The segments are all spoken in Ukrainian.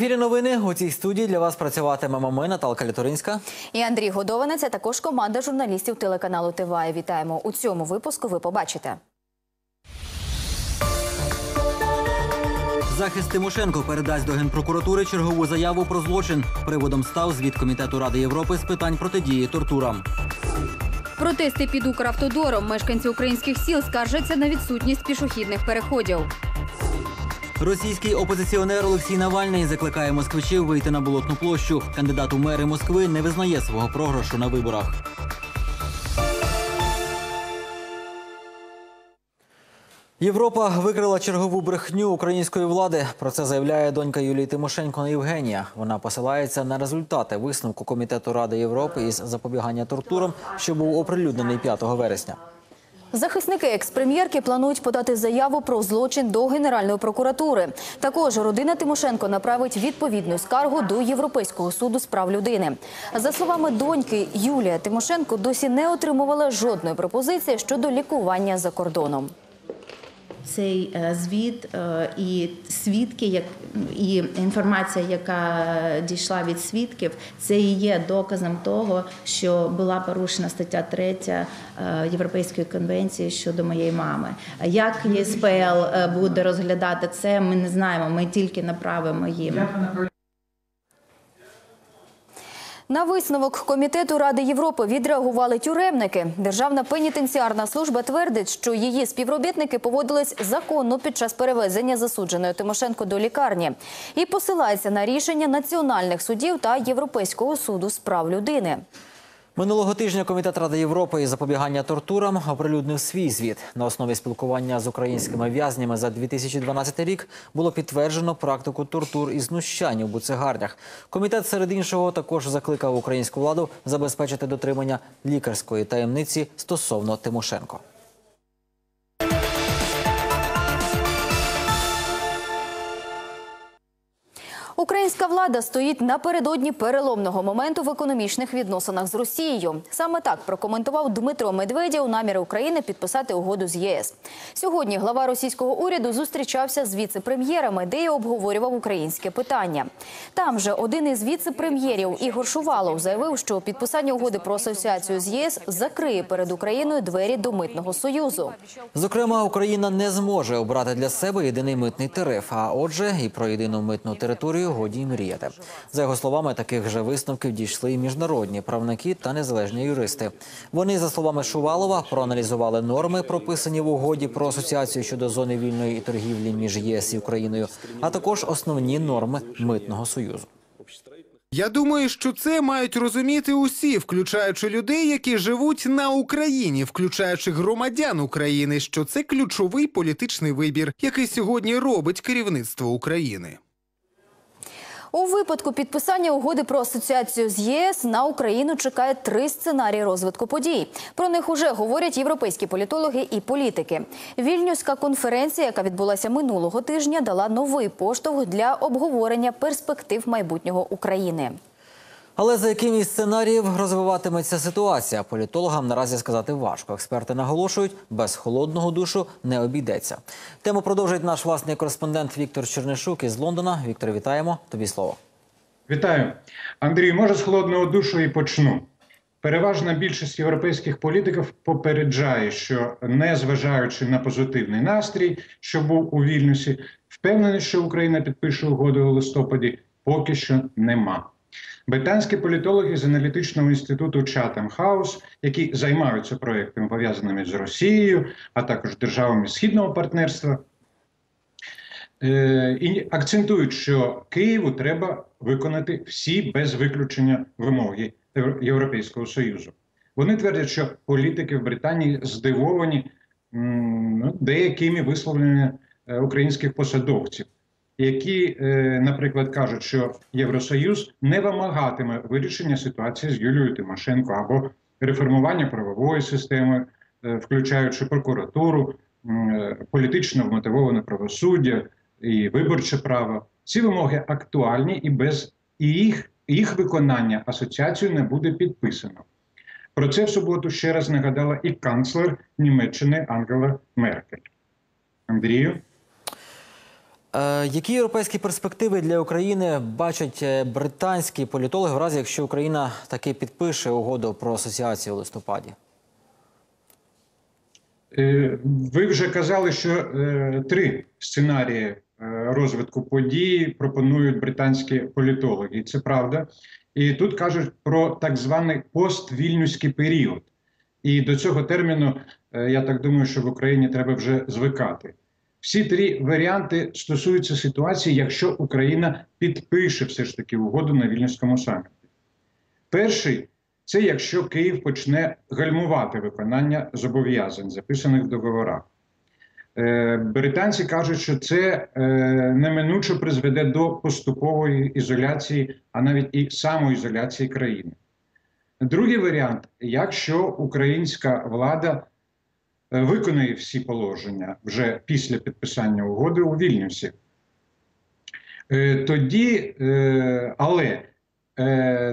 Ефірі новини у цій студії для вас працюватимемо ми, Наталка Літоринська. І Андрій Годованець, а також команда журналістів телеканалу ТВА. Вітаємо у цьому випуску. Ви побачите. Захист Тимошенко передасть до генпрокуратури чергову заяву про злочин. Приводом став звіт комітету Ради Європи з питань протидії тортурам. Протести під Укравтодором. Мешканці українських сіл скаржаться на відсутність пішохідних переходів. Російський опозиціонер Олексій Навальний закликає москвичів вийти на болотну площу. Кандидат у мери Москви не визнає свого програшу на виборах. Європа викрила чергову брехню української влади. Про це заявляє донька Юлії Тимошенко Євгенія. Вона посилається на результати висновку комітету Ради Європи із запобігання тортурам, що був оприлюднений 5 вересня. Захисники експрем'єрки планують подати заяву про злочин до Генеральної прокуратури. Також родина Тимошенко направить відповідну скаргу до Європейського суду з прав людини. За словами доньки, Юлія Тимошенко досі не отримувала жодної пропозиції щодо лікування за кордоном. Цей е, звіт е, і свідки, як і інформація, яка дійшла від свідків, це і є доказом того, що була порушена стаття 3 е, Європейської конвенції щодо моєї мами. Як ЄСПЛ буде розглядати це, ми не знаємо. Ми тільки направимо їм. На висновок комітету Ради Європи відреагували тюремники. Державна пенітенціарна служба твердить, що її співробітники поводились законно під час перевезення засудженої Тимошенко до лікарні і посилається на рішення національних судів та Європейського суду з прав людини. Минулого тижня комітет Ради Європи із запобігання тортурам оприлюднив свій звіт. На основі спілкування з українськими в'язнями за 2012 рік було підтверджено практику тортур і знущань у буцегарнях. Комітет серед іншого також закликав українську владу забезпечити дотримання лікарської таємниці стосовно Тимошенко. Українська влада стоїть напередодні переломного моменту в економічних відносинах з Росією. Саме так прокоментував Дмитро Медведєв наміри України підписати угоду з ЄС. Сьогодні глава російського уряду зустрічався з віце-прем'єрами, де й обговорював українське питання. Там же один із віце-прем'єрів Ігор Шувалов заявив, що підписання угоди про асоціацію з ЄС закриє перед Україною двері до митного союзу. Зокрема, Україна не зможе обрати для себе єдиний митний тариф. А отже, і про єдину митну територію годі мріяти. За його словами, таких же висновків дійшли і міжнародні правники та незалежні юристи. Вони, за словами Шувалова, проаналізували норми, прописані в угоді про асоціацію щодо зони вільної торгівлі між ЄС і Україною, а також основні норми митного союзу. Я думаю, що це мають розуміти усі, включаючи людей, які живуть на Україні, включаючи громадян України, що це ключовий політичний вибір, який сьогодні робить керівництво України. У випадку підписання угоди про асоціацію з ЄС на Україну чекає три сценарії розвитку подій. Про них уже говорять європейські політологи і політики. Вільнюська конференція, яка відбулася минулого тижня, дала новий поштовх для обговорення перспектив майбутнього України. Але за яким із сценаріїв розвиватиметься ситуація, політологам наразі сказати важко. Експерти наголошують, без холодного душу не обійдеться. Тему продовжить наш власний кореспондент Віктор Чернишук із Лондона. Віктор, вітаємо. Тобі слово. Вітаю, Андрій. Може з холодного душу і почну. Переважна більшість європейських політиків попереджає, що не зважаючи на позитивний настрій, що був у Вільнюсі, впевнений, що Україна підпише угоду у листопаді, поки що нема. Британські політологи з аналітичного інституту Chatham House, які займаються проектами пов'язаними з Росією, а також державами східного партнерства, е, і акцентують, що Києву треба виконати всі без виключення вимоги Європейського союзу. Вони твердять, що політики в Британії здивовані ну, деякими висловленнями е, українських посадовців які, е, наприклад, кажуть, що Євросоюз не вимагатиме вирішення ситуації з Юлією Тимошенко або реформування правової системи, е, включаючи прокуратуру, е, політично вмотивоване правосуддя і виборче право. Ці вимоги актуальні і без їх, їх виконання асоціацію не буде підписано. Про це в суботу ще раз нагадала і канцлер Німеччини Ангела Меркель. Андрію. Е, які європейські перспективи для України бачать е, британські політологи в разі, якщо Україна таки підпише угоду про асоціацію у листопаді? Е, Ви вже казали, що три сценарії розвитку подій пропонують британські політологи. Це правда. І тут кажуть про так званий поствільнюський період. І до цього терміну, я так думаю, що в Україні треба вже звикати. Всі три варіанти стосуються ситуації, якщо Україна підпише все ж таки угоду на вільнюському саміті. Перший це якщо Київ почне гальмувати виконання зобов'язань, записаних в договорах. Е, британці кажуть, що це е, неминуче призведе до поступової ізоляції, а навіть і самоізоляції країни. Другий варіант: якщо українська влада е, виконає всі положення вже після підписання угоди у Вільнюсі, Е, тоді, е, але,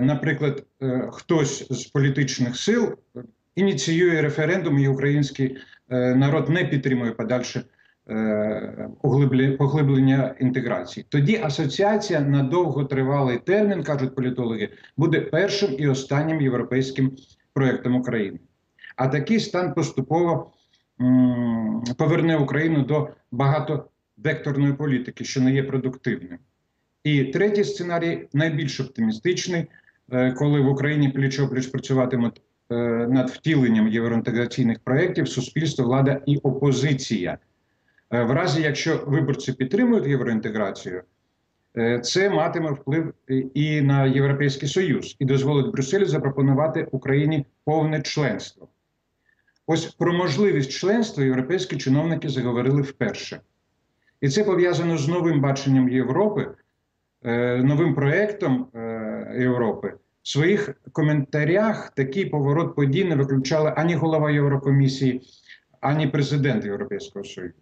наприклад, хтось з політичних сил ініціює референдум, і український народ не підтримує подальше поглиблення інтеграції. Тоді асоціація на довготривалий термін, кажуть політологи, буде першим і останнім європейським проєктом України. А такий стан поступово поверне Україну до багатовекторної політики, що не є продуктивним. І третій сценарій найбільш оптимістичний, е, коли в Україні пліч-опліч працюватимуть е, над втіленням євроінтеграційних проєктів суспільство, влада і опозиція. Е, В разі, якщо виборці підтримують євроінтеграцію, це матиме вплив і на Європейський Союз, і дозволить Брюсселю запропонувати Україні повне членство. Ось про можливість членства європейські чиновники заговорили вперше. І це пов'язано з новим баченням Європи, е, новим проєктом е, Європи. В своїх коментарях такий поворот подій не виключали ані голова Єврокомісії, ані президент Європейського Союзу.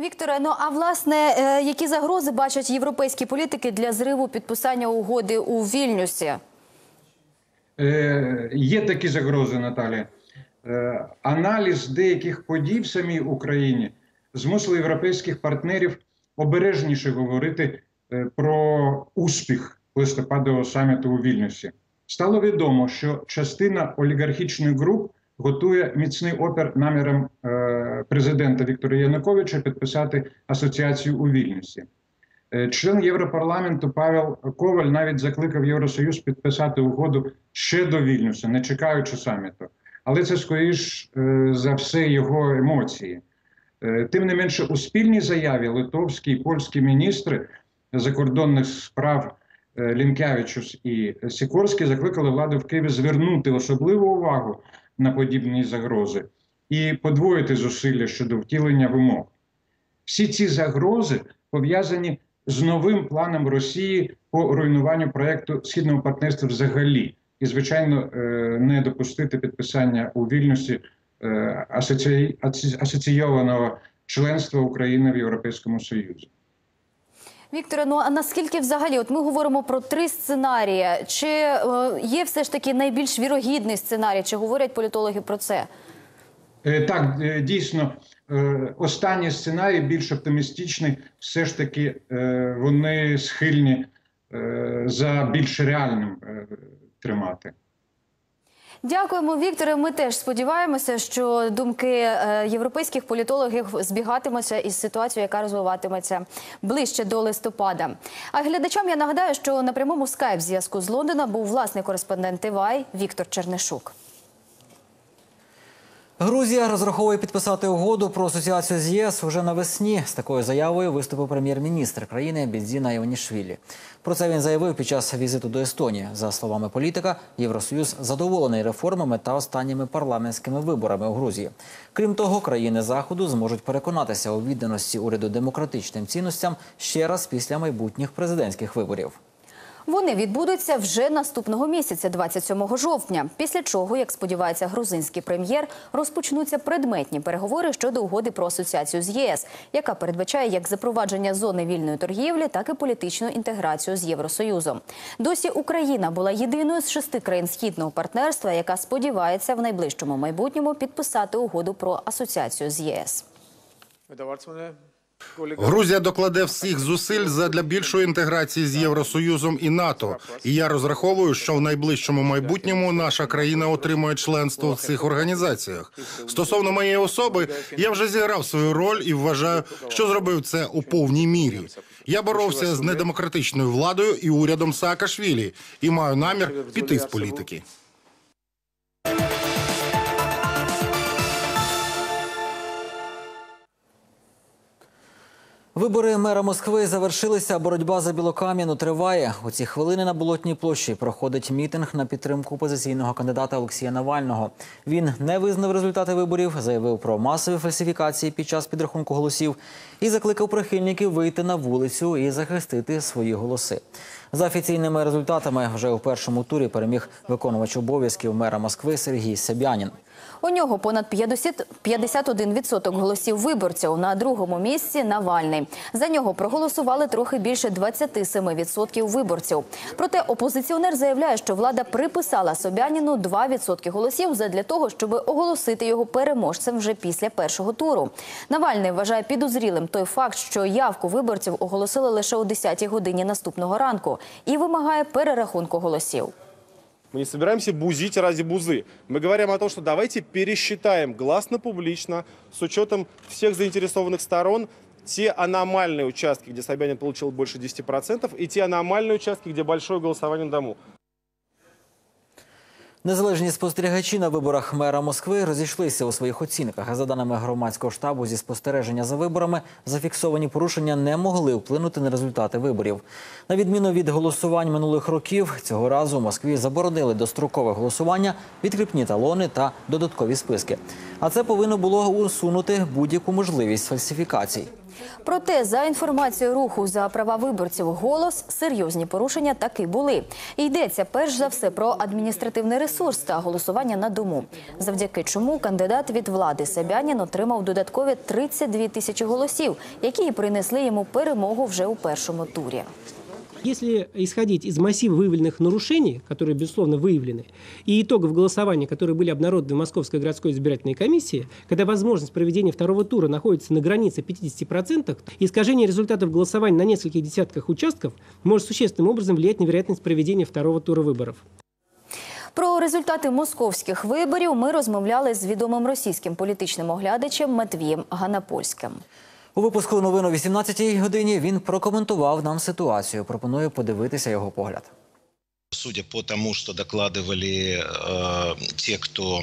Вікторе, ну а власне, е, які загрози бачать європейські політики для зриву підписання угоди у Вільнюсі? Е, є такі загрози, Наталі. Е, аналіз деяких подій в самій Україні змусили європейських партнерів обережніше говорити е, про успіх листопадового саміту у Вільнюсі. Стало відомо, що частина олігархічних груп готує міцний опір намірам президента Віктора Януковича підписати асоціацію у Вільнюсі. Е, Член Європарламенту Павел Коваль навіть закликав Євросоюз підписати угоду ще до Вільнюса, не чекаючи саміту. Але це скоріш е, за все його емоції. Е, Тим не менше, у спільній заяві литовські і польські міністри закордонних справ Лінкявичус і Сікорський закликали владу в Києві звернути особливу увагу на подібні загрози і подвоїти зусилля щодо втілення вимог. Всі ці загрози пов'язані з новим планом Росії по руйнуванню проєкту східного партнерства взагалі, і звичайно е, не допустити підписання у Вільнюсі е, асоці... асоці- асоційованого членства України в Європейському Союзі. Вікторе, ну а наскільки взагалі, от ми говоримо про три сценарії. Чи е, є все ж таки найбільш вірогідний сценарій? Чи говорять політологи про це? Так, дійсно, останній сценарій більш оптимістичний. Все ж таки е, вони схильні е, за більш реальним е, тримати. Дякуємо, Вікторе. Ми теж сподіваємося, що думки е, європейських політологів збігатимуться із ситуацією, яка розвиватиметься ближче до листопада. А глядачам я нагадаю, що на прямому скайп зв'язку з Лондона був власний кореспондент ТВАЙ Віктор Чернишук. Грузія розраховує підписати угоду про асоціацію з ЄС вже навесні. З такою заявою виступив прем'єр-міністр країни Бідзіна Іонішвілі. Про це він заявив під час візиту до Естонії. За словами політика, Євросоюз задоволений реформами та останніми парламентськими виборами у Грузії. Крім того, країни заходу зможуть переконатися у відданості уряду демократичним цінностям ще раз після майбутніх президентських виборів. Вони відбудуться вже наступного місяця, 27 жовтня. Після чого, як сподівається грузинський прем'єр, розпочнуться предметні переговори щодо угоди про асоціацію з ЄС, яка передбачає як запровадження зони вільної торгівлі, так і політичну інтеграцію з Євросоюзом. Досі Україна була єдиною з шести країн східного партнерства, яка сподівається в найближчому майбутньому підписати угоду про асоціацію з ЄС. Грузія докладе всіх зусиль задля більшої інтеграції з Євросоюзом і НАТО. І я розраховую, що в найближчому майбутньому наша країна отримує членство в цих організаціях. Стосовно моєї особи, я вже зіграв свою роль і вважаю, що зробив це у повній мірі. Я боровся з недемократичною владою і урядом Саакашвілі і маю намір піти з політики. Вибори мера Москви завершилися. Боротьба за білокам'яну триває. У ці хвилини на болотній площі проходить мітинг на підтримку опозиційного кандидата Олексія Навального. Він не визнав результати виборів, заявив про масові фальсифікації під час підрахунку голосів і закликав прихильників вийти на вулицю і захистити свої голоси. За офіційними результатами, вже у першому турі переміг виконувач обов'язків мера Москви Сергій Себянін. У нього понад 50 51% голосів виборців. На другому місці Навальний. За нього проголосували трохи більше 27% виборців. Проте опозиціонер заявляє, що влада приписала Собяніну 2% голосів задля того, щоб оголосити його переможцем вже після першого туру. Навальний вважає підозрілим той факт, що явку виборців оголосили лише о 10-й годині наступного ранку і вимагає перерахунку голосів. Мы не собираемся бузить ради бузы. Мы говорим о том, что давайте пересчитаем гласно, публично, с учетом всех заинтересованных сторон, те аномальные участки, где Собянин получил больше 10%, и те аномальные участки, где большое голосование на дому. Незалежні спостерігачі на виборах мера Москви розійшлися у своїх оцінках. За даними громадського штабу зі спостереження за виборами, зафіксовані порушення не могли вплинути на результати виборів. На відміну від голосувань минулих років, цього разу у Москві заборонили дострокове голосування, відкріпні талони та додаткові списки. А це повинно було усунути будь-яку можливість фальсифікацій. Проте, за інформацією руху за права виборців голос, серйозні порушення таки були. Йдеться перш за все про адміністративний ресурс та голосування на дому. Завдяки чому кандидат від влади Собянін отримав додаткові 32 тисячі голосів, які принесли йому перемогу вже у першому турі. Если исходить из массива выявленных нарушений, которые, безусловно, выявлены, и итогов голосования, которые были обнародованы в Московской городской избирательной комиссии, когда возможность проведения второго тура находится на границе 50%, искажение результатов голосования на нескольких десятках участков может существенным образом влиять на вероятность проведения второго тура выборов. Про результати московських виборів ми розмовляли з відомим російським політичним оглядачем Матвієм Ганапольським. У випуску новин о 18-й годині він прокоментував нам ситуацію. Пропоную подивитися його погляд. Судя по тому, что докладывали э, те, кто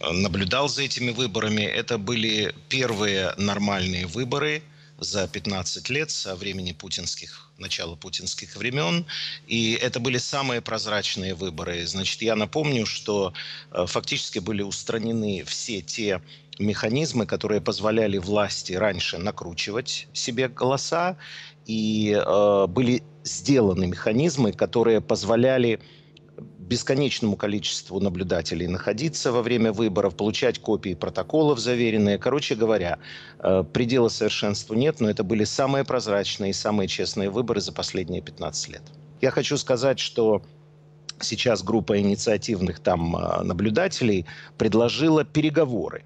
э, наблюдал за этими выборами, это были первые нормальные выборы за 15 лет со времени путинских, начала путинских времен. И это были самые прозрачные выборы. Значит, я напомню, что э, фактически были устранены все те механизмы, которые позволяли власти раньше накручивать себе голоса, и э, были сделаны механизмы, которые позволяли бесконечному количеству наблюдателей находиться во время выборов, получать копии протоколов заверенные. Короче говоря, э, предела совершенству нет, но это были самые прозрачные и самые честные выборы за последние 15 лет. Я хочу сказать, что сейчас группа инициативных там э, наблюдателей предложила переговоры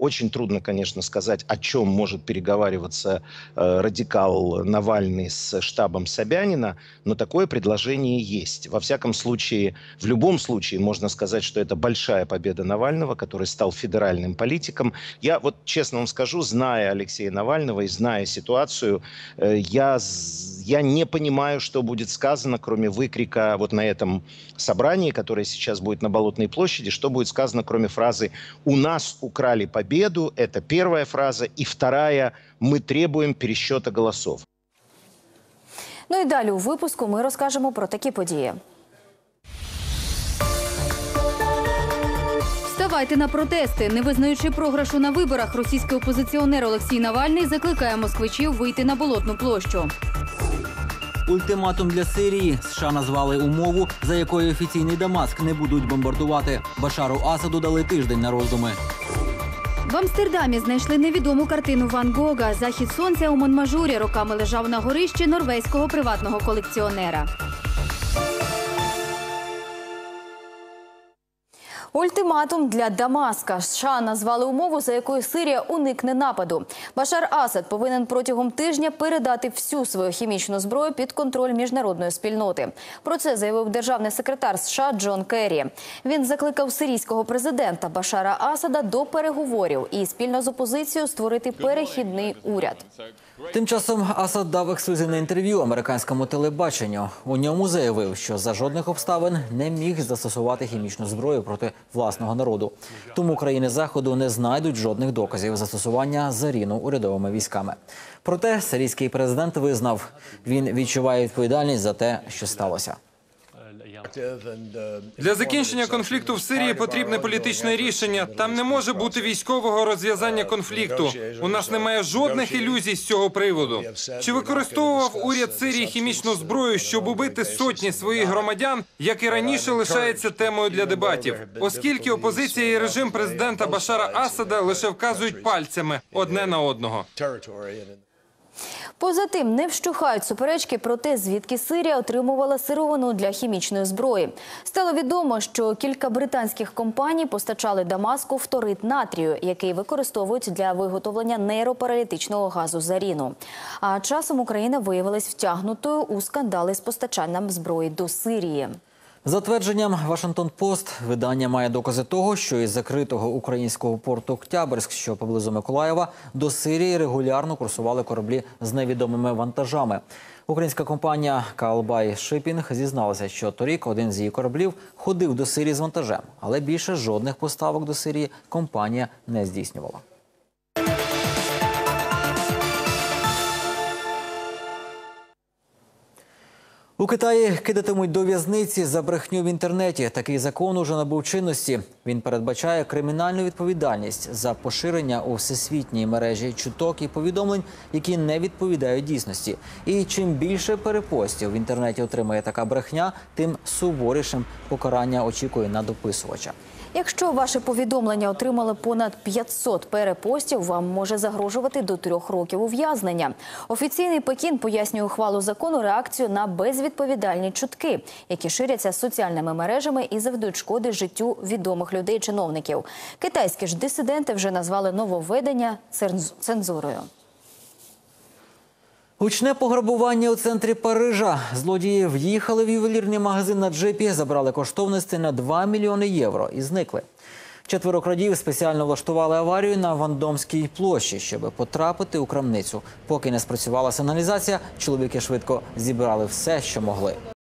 очень трудно, конечно, сказать, о чем может переговариваться э, радикал Навальный с штабом Собянина, но такое предложение есть. Во всяком случае, в любом случае можно сказать, что это большая победа Навального, который стал федеральным политиком. Я вот честно вам скажу, зная Алексея Навального и зная ситуацию, э, я, я не понимаю, что будет сказано, кроме выкрика вот на этом собрании, которое сейчас будет на Болотной площади, что будет сказано, кроме фразы «У нас украли победу», это первая фраза, и вторая «Мы требуем пересчета голосов». Ну і далі у випуску ми розкажемо про такі події. Вставайте на протести. Не визнаючи програшу на виборах, російський опозиціонер Олексій Навальний закликає москвичів вийти на болотну площу. Ультиматум для Сирії США назвали умову, за якою офіційний Дамаск не будуть бомбардувати. Башару Асаду дали тиждень на роздуми. В Амстердамі знайшли невідому картину Ван Гога. Захід сонця у Монмажурі роками лежав на горищі норвезького приватного колекціонера. Ультиматум для Дамаска. США назвали умову, за якою Сирія уникне нападу. Башар Асад повинен протягом тижня передати всю свою хімічну зброю під контроль міжнародної спільноти. Про це заявив державний секретар США Джон Керрі. Він закликав сирійського президента Башара Асада до переговорів і спільно з опозицією створити перехідний уряд. Тим часом Асад дав ексклюзивне інтерв'ю американському телебаченню. У ньому заявив, що за жодних обставин не міг застосувати хімічну зброю проти власного народу. Тому країни заходу не знайдуть жодних доказів застосування заріну урядовими військами. Проте сирійський президент визнав, він відчуває відповідальність за те, що сталося. Для закінчення конфлікту в Сирії потрібне політичне рішення. Там не може бути військового розв'язання конфлікту. У нас немає жодних ілюзій з цього приводу. Чи використовував уряд Сирії хімічну зброю, щоб убити сотні своїх громадян, як і раніше лишається темою для дебатів, оскільки опозиція і режим президента Башара Асада лише вказують пальцями одне на одного. Поза тим, не вщухають суперечки про те, звідки Сирія отримувала сировину для хімічної зброї. Стало відомо, що кілька британських компаній постачали Дамаску вторит натрію, який використовують для виготовлення нейропаралітичного газу заріну. А часом Україна виявилась втягнутою у скандали з постачанням зброї до Сирії. За твердженням Вашингтон Пост, видання має докази того, що із закритого українського порту Октябрьськ, що поблизу Миколаєва, до Сирії регулярно курсували кораблі з невідомими вантажами. Українська компанія Калбай Шипінг зізналася, що торік один з її кораблів ходив до Сирії з вантажем, але більше жодних поставок до Сирії компанія не здійснювала. У Китаї кидатимуть до в'язниці за брехню в інтернеті. Такий закон уже набув чинності. Він передбачає кримінальну відповідальність за поширення у всесвітній мережі чуток і повідомлень, які не відповідають дійсності. І чим більше перепостів в інтернеті отримає така брехня, тим суворішим покарання очікує на дописувача. Якщо ваше повідомлення отримали понад 500 перепостів, вам може загрожувати до трьох років ув'язнення. Офіційний Пекін пояснює ухвалу закону реакцію на безвідповідальні чутки, які ширяться соціальними мережами і завдають шкоди життю відомих людей-чиновників. Китайські ж дисиденти вже назвали нововведення цензурою. Гучне пограбування у центрі Парижа. Злодії в'їхали в ювелірний магазин на джипі, забрали коштовності на 2 мільйони євро і зникли. Четверо крадів спеціально влаштували аварію на Вандомській площі, щоб потрапити у крамницю. Поки не спрацювала сигналізація, чоловіки швидко зібрали все, що могли.